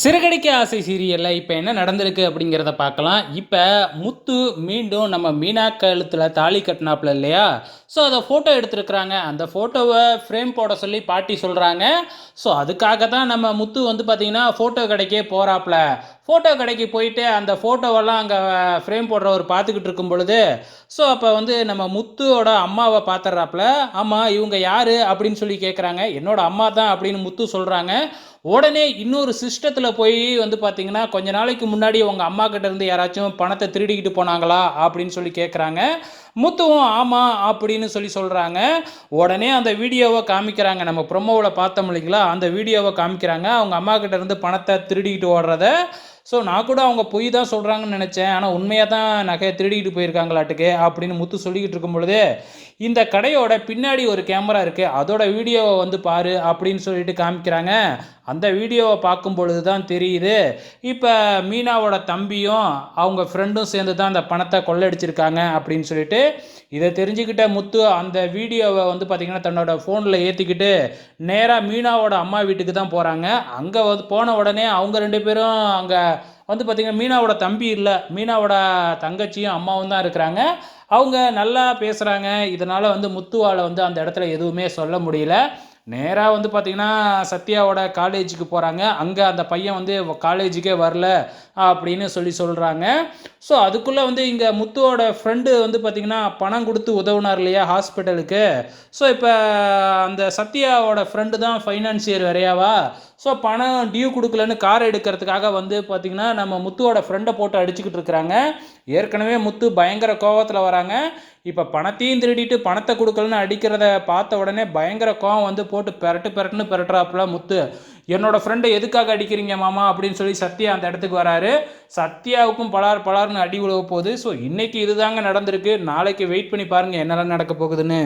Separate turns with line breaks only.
சிறுகடிக்க ஆசை சீரியலில் இப்போ என்ன நடந்திருக்கு அப்படிங்கிறத பார்க்கலாம். இப்போ முத்து மீண்டும் நம்ம மீனா கழுத்தில் தாலி கட்டினாப்புல இல்லையா? ஸோ அதை ஃபோட்டோ எடுத்துருக்குறாங்க. அந்த ஃபோட்டோவை ஃப்ரேம் போட சொல்லி பாட்டி சொல்கிறாங்க ஸோ அதுக்காக தான் நம்ம முத்து வந்து பார்த்திங்கன்னா ஃபோட்டோ கடைக்கே போகிறாப்புல ஃபோட்டோ கடைக்கு போயிட்டு அந்த ஃபோட்டோவெல்லாம் அங்கே ஃப்ரேம் போடுறவர் பார்த்துக்கிட்டு இருக்கும் பொழுது ஸோ அப்போ வந்து நம்ம முத்துவோட அம்மாவை பார்த்துட்றாப்புல ஆமாம் இவங்க யார்? அப்படின்னு சொல்லி கேட்குறாங்க என்னோட அம்மா தான் அப்படின்னு முத்து சொல்கிறாங்க உடனே இன்னொரு சிஸ்டத்தில் போய் வந்து பார்த்தீங்கன்னா கொஞ்ச நாளைக்கு முன்னாடி உங்கள் அம்மா கிட்டேருந்து யாராச்சும் பணத்தை திருடிக்கிட்டு போனாங்களா? அப்படின்னு சொல்லி கேட்குறாங்க முத்துவும் ஆமாம் அப்படின்னு சொல்லி சொல்கிறாங்க உடனே அந்த வீடியோவை காமிக்கிறாங்க. நம்ம ப்ரொமோவில் பார்த்தோம் இல்லைங்களா? அந்த வீடியோவை காமிக்கிறாங்க. அவங்க அம்மா கிட்ட இருந்து பணத்தை திருடிக்கிட்டு ஓடுறத ஸோ நான் கூட அவங்க பொய் தான் சொல்கிறாங்கன்னு நினச்சேன். ஆனால் உண்மையாக தான் நகையை திருடிக்கிட்டு போயிருக்காங்களாட்டுக்கு அப்படின்னு முத்து சொல்லிக்கிட்டு இருக்கும் பொழுது இந்த கடையோட பின்னாடி ஒரு கேமரா இருக்குது அதோட வீடியோவை வந்து பாரு அப்படின்னு சொல்லிட்டு காமிக்கிறாங்க. அந்த வீடியோவை பார்க்கும் பொழுது தான் தெரியுது. இப்போ மீனாவோட தம்பியும் அவங்க ஃப்ரெண்டும் சேர்ந்து தான் அந்த பணத்தை கொள்ளடிச்சிருக்காங்க அப்படின்னு சொல்லிட்டு இதை தெரிஞ்சுக்கிட்ட முத்து அந்த வீடியோவை வந்து பார்த்திங்கன்னா தன்னோட ஃபோனில் ஏற்றிக்கிட்டு நேராக மீனாவோட அம்மா வீட்டுக்கு தான் போகிறாங்க அங்கே வந்து போன உடனே அவங்க ரெண்டு பேரும் அங்கே வந்து பார்த்திங்கன்னா மீனாவோட தம்பி இல்லை மீனாவோட தங்கச்சியும் அம்மாவும் தான் இருக்கிறாங்க. அவங்க நல்லா பேசுகிறாங்க இதனால் வந்து முத்துவால் வந்து அந்த இடத்துல எதுவுமே சொல்ல முடியல. நேராக வந்து பார்த்திங்கன்னா சத்யாவோட காலேஜுக்கு போகிறாங்க அங்கே அந்த பையன் வந்து காலேஜுக்கே வரல அப்படின்னு சொல்லி சொல்கிறாங்க ஸோ அதுக்குள்ளே வந்து இங்கே முத்துவோட ஃப்ரெண்டு வந்து பார்த்திங்கன்னா பணம் கொடுத்து உதவுனார் இல்லையா ஹாஸ்பிட்டலுக்கு ஸோ இப்போ அந்த சத்யாவோட ஃப்ரெண்டு தான் ஃபைனான்சியர் வரையாவா ஸோ பணம் டியூ கொடுக்கலன்னு கார் எடுக்கிறதுக்காக வந்து பார்த்திங்கன்னா நம்ம முத்துவோட ஃப்ரெண்டை போட்டு அடிச்சுக்கிட்டு இருக்கிறாங்க. ஏற்கனவே முத்து பயங்கர கோபத்தில் வராங்க. இப்போ பணத்தையும் திருடிட்டு பணத்தை கொடுக்கலன்னு அடிக்கிறத பார்த்த உடனே பயங்கர கோவம் வந்து போட்டு பெரட்டு பெரட்டுன்னு பெரட்டுறாப்புல முத்து. என்னோட ஃப்ரெண்டை எதுக்காக அடிக்கிறீங்க மாமா அப்படின்னு சொல்லி சத்யா அந்த இடத்துக்கு வராரு. சத்யாவுக்கும் பலார் பலார்னு அடி உழவு போகுது. ஸோ இன்னைக்கு இதுதாங்க நடந்திருக்கு. நாளைக்கு வெயிட் பண்ணி பாருங்கள் என்னெல்லாம் நடக்க போகுதுன்னு.